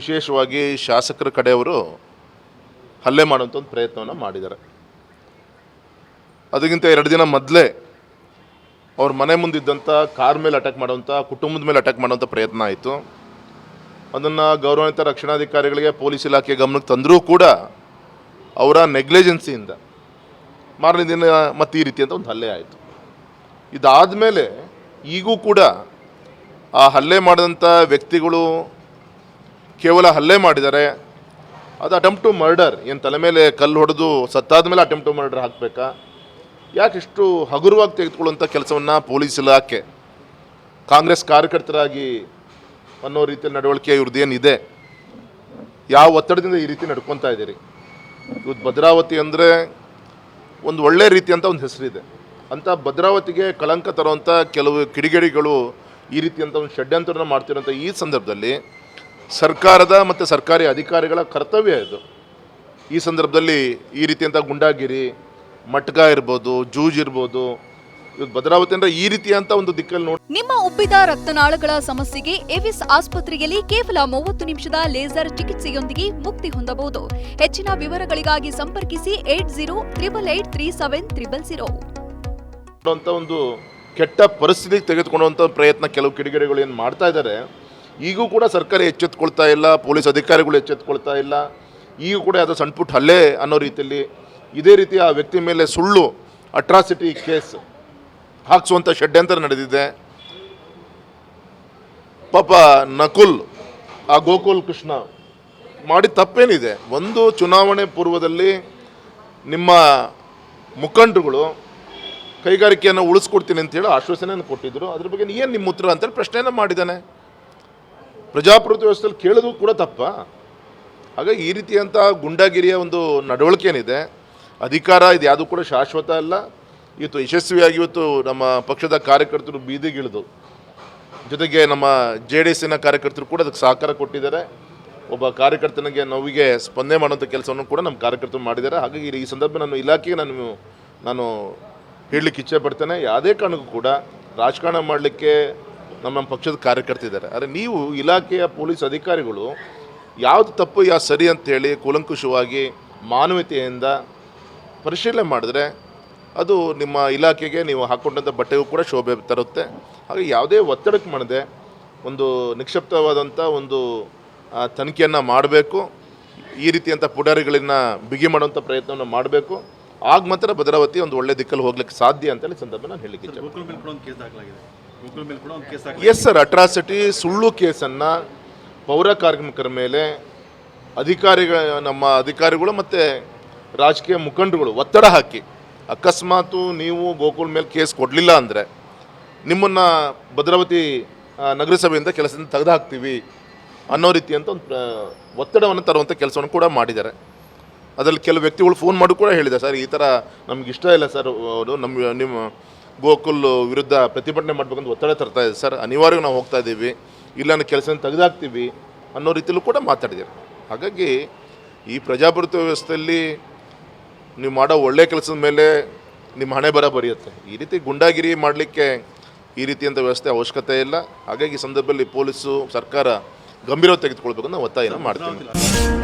ವಿಶೇಷವಾಗಿ ಶಾಸಕರ ಕಡೆಯವರು ಹಲ್ಲೆ ಮಾಡುವಂಥ ಒಂದು ಪ್ರಯತ್ನವನ್ನು ಮಾಡಿದ್ದಾರೆ. ಅದಕ್ಕಿಂತ ಎರಡು ದಿನ ಮೊದಲೇ ಅವ್ರ ಮನೆ ಮುಂದಿದ್ದಂಥ ಕಾರ್ ಮೇಲೆ ಅಟ್ಯಾಕ್ ಮಾಡುವಂಥ, ಕುಟುಂಬದ ಮೇಲೆ ಅಟ್ಯಾಕ್ ಮಾಡುವಂಥ ಪ್ರಯತ್ನ ಆಯಿತು. ಅದನ್ನು ಗೌರವಾನ್ವಿತ ರಕ್ಷಣಾಧಿಕಾರಿಗಳಿಗೆ ಪೊಲೀಸ್ ಇಲಾಖೆ ಗಮನಕ್ಕೆ ತಂದರೂ ಕೂಡ ಅವರ ನೆಗ್ಲಿಜೆನ್ಸಿಯಿಂದ ಮಾರನೇ ದಿನ ಮತ್ತು ಈ ರೀತಿ ಅಂತ ಒಂದು ಹಲ್ಲೆ ಆಯಿತು. ಇದಾದ ಮೇಲೆ ಈಗೂ ಕೂಡ ಆ ಹಲ್ಲೆ ಮಾಡಿದಂಥ ವ್ಯಕ್ತಿಗಳು ಕೇವಲ ಹಲ್ಲೆ ಮಾಡಿದ್ದಾರೆ ಅದು ಅಟೆಂಪ್ಟ್ ಟು ಮರ್ಡರ್ ಏನು ತಲೆ ಮೇಲೆ ಕಲ್ಲು ಹೊಡೆದು ಸತ್ತಾದ ಮೇಲೆ ಅಟೆಂಪ್ಟ್ ಟು ಮರ್ಡರ್ ಹಾಕಬೇಕಾ? ಯಾಕೆ ಇಷ್ಟು ಹಗುರವಾಗಿ ತೆಗೆದುಕೊಳ್ಳುವಂಥ ಕೆಲಸವನ್ನು ಪೊಲೀಸ್ ಇಲಾಖೆ? ಕಾಂಗ್ರೆಸ್ ಕಾರ್ಯಕರ್ತರಾಗಿ ಅನ್ನೋ ರೀತಿಯಲ್ಲಿ ನಡವಳಿಕೆ ಇವ್ರದ್ದು ಏನಿದೆ ಯಾವ ಒತ್ತಡದಿಂದ ಈ ರೀತಿ ನಡ್ಕೊತಾ ಇದ್ದೀರಿ? ಇವತ್ತು ಭದ್ರಾವತಿ ಅಂದರೆ ಒಂದು ಒಳ್ಳೆ ರೀತಿಯಂಥ ಒಂದು ಹೆಸರಿದೆ. ಅಂಥ ಭದ್ರಾವತಿಗೆ ಕಳಂಕ ತರುವಂಥ ಕೆಲವು ಕಿಡಿಗೇಡಿಗಳು ಈ ರೀತಿಯಂಥ ಒಂದು ಷಡ್ಯಂತ್ರನ ಮಾಡ್ತಿರೋಂಥ ಈ ಸಂದರ್ಭದಲ್ಲಿ ಸರ್ಕಾರದ ಮತ್ತು ಸರ್ಕಾರಿ ಅಧಿಕಾರಿಗಳ ಕರ್ತವ್ಯ ಇದು. ಈ ಸಂದರ್ಭದಲ್ಲಿ ಈ ರೀತಿಯಂಥ ಗುಂಡಾಗಿರಿ ಮಟ್ಕ ಇರ್ಬೋದು ಜೂಜ್ ಇರ್ಬೋದು ಭದ್ರಾವತಿ ಅಂದ್ರೆ ಈ ಅಂತ ಒಂದು ದಿಕ್ಕಲ್ಲಿ ನೋಡಿ ನಿಮ್ಮ ಉಬ್ಬಿದ ರಕ್ತನಾಳಗಳ ಸಮಸ್ಯೆಗೆ ಎವಿಸ್ ಆಸ್ಪತ್ರೆಯಲ್ಲಿ ಕೇವಲ ಮೂವತ್ತು ನಿಮಿಷದ ಲೇಸರ್ ಚಿಕಿತ್ಸೆಯೊಂದಿಗೆ ಮುಕ್ತಿ ಹೊಂದಬಹುದು. ಹೆಚ್ಚಿನ ವಿವರಗಳಿಗಾಗಿ ಸಂಪರ್ಕಿಸಿ eight zero triple eight three seven triple zero. ಅಂತ ಒಂದು ಕೆಟ್ಟ ಪರಿಸ್ಥಿತಿಗೆ ತೆಗೆದುಕೊಳ್ಳುವಂಥ ಪ್ರಯತ್ನ ಕೆಲವು ಕಿಡಿಗೇಡಿಗಳು ಏನು ಮಾಡ್ತಾ ಇದ್ದಾರೆ ಈಗೂ ಕೂಡ ಸರ್ಕಾರ ಎಚ್ಚೆತ್ಕೊಳ್ತಾ ಇಲ್ಲ, ಪೊಲೀಸ್ ಅಧಿಕಾರಿಗಳು ಎಚ್ಚೆತ್ಕೊಳ್ತಾ ಇಲ್ಲ. ಈಗೂ ಕೂಡ ಯಾವುದೋ ಸಣ್ಣ ಪುಟ್ಟ ಹಲ್ಲೆ ಅನ್ನೋ ರೀತಿಯಲ್ಲಿ ಇದೇ ರೀತಿ ಆ ವ್ಯಕ್ತಿ ಮೇಲೆ ಸುಳ್ಳು ಅಟ್ರಾಸಿಟಿ ಕೇಸ್ ಹಾಕಿಸುವಂಥ ಷಡ್ಯಂತರ ನಡೆದಿದೆ. ಪಾಪ ನಕುಲ್ ಆ ಗೋಕುಲ್ ಕೃಷ್ಣ ಮಾಡಿ ತಪ್ಪೇನಿದೆ. ಒಂದು ಚುನಾವಣೆ ಪೂರ್ವದಲ್ಲಿ ನಿಮ್ಮ ಮುಖಂಡರುಗಳು ಕೈಗಾರಿಕೆಯನ್ನು ಉಳಿಸ್ಕೊಡ್ತೀನಿ ಅಂತೇಳಿ ಆಶ್ವಾಸನೆಯನ್ನು ಕೊಟ್ಟಿದ್ದರು ಅದ್ರ ಬಗ್ಗೆ ಏನು ನಿಮ್ಮ ಉತ್ತರ ಅಂತೇಳಿ ಪ್ರಶ್ನೆಯನ್ನು ಮಾಡಿದ್ದಾನೆ. ಪ್ರಜಾಪ್ರಭುತ್ವ ವ್ಯವಸ್ಥೆಯಲ್ಲಿ ಕೇಳೋದು ಕೂಡ ತಪ್ಪ? ಹಾಗಾಗಿ ಈ ರೀತಿಯಂಥ ಗುಂಡಾಗಿರಿಯ ಒಂದು ನಡವಳಿಕೆ ಏನಿದೆ ಅಧಿಕಾರ ಇದು ಯಾವುದು ಕೂಡ ಶಾಶ್ವತ ಅಲ್ಲ. ಇವತ್ತು ಯಶಸ್ವಿಯಾಗಿ ಇವತ್ತು ನಮ್ಮ ಪಕ್ಷದ ಕಾರ್ಯಕರ್ತರು ಬೀದಿಗಿಳಿದು, ಜೊತೆಗೆ ನಮ್ಮ ಜೆ ಡಿ ಎಸ್ಸಿನ ಕಾರ್ಯಕರ್ತರು ಕೂಡ ಅದಕ್ಕೆ ಸಹಕಾರ ಕೊಟ್ಟಿದ್ದಾರೆ. ಒಬ್ಬ ಕಾರ್ಯಕರ್ತನಿಗೆ ನೋವಿಗೆ ಸ್ಪಂದನೆ ಮಾಡುವಂಥ ಕೆಲಸವನ್ನು ಕೂಡ ನಮ್ಮ ಕಾರ್ಯಕರ್ತರು ಮಾಡಿದ್ದಾರೆ. ಹಾಗಾಗಿ ಈ ಸಂದರ್ಭ ನಾನು ಇಲಾಖೆಗೆ ನಾನು ನಾನು ಹೇಳಲಿಕ್ಕೆ ಇಚ್ಛೆ ಪಡ್ತೇನೆ. ಯಾವುದೇ ಕಾರಣಕ್ಕೂ ಕೂಡ ರಾಜಕಾರಣ ಮಾಡಲಿಕ್ಕೆ ನಮ್ಮ ನಮ್ಮ ಪಕ್ಷದ ಕಾರ್ಯಕರ್ತಿದ್ದಾರೆ ಆದರೆ ನೀವು ಇಲಾಖೆಯ ಪೊಲೀಸ್ ಅಧಿಕಾರಿಗಳು ಯಾವುದು ತಪ್ಪು ಯಾವ ಸರಿ ಅಂತೇಳಿ ಕೂಲಂಕುಷವಾಗಿ ಮಾನವೀಯತೆಯಿಂದ ಪರಿಶೀಲನೆ ಮಾಡಿದ್ರೆ ಅದು ನಿಮ್ಮ ಇಲಾಖೆಗೆ ನೀವು ಹಾಕ್ಕೊಂಡಂಥ ಬಟ್ಟೆಗೂ ಕೂಡ ಶೋಭೆ ತರುತ್ತೆ. ಹಾಗೆ ಯಾವುದೇ ಒತ್ತಡಕ್ಕೆ ಮಾಡದೆ ಒಂದು ನಿಕ್ಷಿಪ್ತವಾದಂಥ ಒಂದು ತನಿಖೆಯನ್ನು ಮಾಡಬೇಕು. ಈ ರೀತಿಯಂಥ ಪುಡಾರಿಗಳನ್ನ ಬಿಗಿ ಮಾಡುವಂಥ ಪ್ರಯತ್ನವನ್ನು ಮಾಡಬೇಕು. ಆಗ ಮಾತ್ರ ಭದ್ರಾವತಿ ಒಂದು ಒಳ್ಳೆ ದಿಕ್ಕಲ್ಲಿ ಹೋಗ್ಲಿಕ್ಕೆ ಸಾಧ್ಯ ಅಂತೇಳಿ ಸಂದರ್ಭ ನಾನು ಹೇಳಲಿಕ್ಕೆ ಎಸ್ ಸರ್ ಅಟ್ರಾಸಿಟಿ ಸುಳ್ಳು ಕೇಸನ್ನು ಪೌರ ಕಾರ್ಮಿಕರ ಮೇಲೆ ಅಧಿಕಾರಿಗಳ, ನಮ್ಮ ಅಧಿಕಾರಿಗಳು ಮತ್ತು ರಾಜಕೀಯ ಮುಖಂಡರುಗಳು ಒತ್ತಡ ಹಾಕಿ, ಅಕಸ್ಮಾತು ನೀವು ಗೋಕುಲ್ ಮೇಲೆ ಕೇಸ್ ಕೊಡಲಿಲ್ಲ ಅಂದರೆ ನಿಮ್ಮನ್ನು ಭದ್ರಾವತಿ ನಗರಸಭೆಯಿಂದ ಕೆಲಸದಿಂದ ತೆಗೆದು ಹಾಕ್ತೀವಿ ಅನ್ನೋ ರೀತಿ ಅಂತ ಒಂದು ಒತ್ತಡವನ್ನು ತರುವಂಥ ಕೆಲಸವನ್ನು ಕೂಡ ಮಾಡಿದ್ದಾರೆ. ಅದರಲ್ಲಿ ಕೆಲವು ವ್ಯಕ್ತಿಗಳು ಫೋನ್ ಮಾಡಿ ಕೂಡ ಹೇಳಿದ್ದಾರೆ. ಸರ್, ಈ ಥರ ನಮ್ಗೆ ಇಷ್ಟ ಇಲ್ಲ ಸರ್ ಅವರು, ನಮ್ಮ, ನಿಮ್ಮ ಗೋಕುಲ್ ವಿರುದ್ಧ ಪ್ರತಿಭಟನೆ ಮಾಡಬೇಕಂತ ಒತ್ತಡ ತರ್ತಾ ಇದೆ. ಸರ್, ಅನಿವಾರ್ಯವಾಗಿ ನಾವು ಹೋಗ್ತಾ ಇದ್ದೀವಿ. ಇಲ್ಲ ನಾವು ಕೆಲಸ ತೆಗೆದಾಕ್ತೀವಿ ಅನ್ನೋ ರೀತಿಯಲ್ಲೂ ಕೂಡ ಮಾತಾಡಿದ್ದಾರೆ. ಹಾಗಾಗಿ ಈ ಪ್ರಜಾಪ್ರಭುತ್ವ ವ್ಯವಸ್ಥೆಯಲ್ಲಿ ನೀವು ಮಾಡೋ ಒಳ್ಳೆಯ ಕೆಲಸದ ಮೇಲೆ ನಿಮ್ಮ ಹಣೆ ಬರ ಬರೆಯುತ್ತೆ. ಈ ರೀತಿ ಗುಂಡಾಗಿರಿ ಮಾಡಲಿಕ್ಕೆ ಈ ರೀತಿಯಂಥ ವ್ಯವಸ್ಥೆ ಅವಶ್ಯಕತೆ ಇಲ್ಲ. ಹಾಗಾಗಿ ಈ ಸಂದರ್ಭದಲ್ಲಿ ಪೊಲೀಸು, ಸರ್ಕಾರ ಗಂಭೀರವಾಗಿ ತೆಗೆದುಕೊಳ್ಬೇಕಂತ ಒತ್ತಾಯನ ಮಾಡ್ತೀನಿ.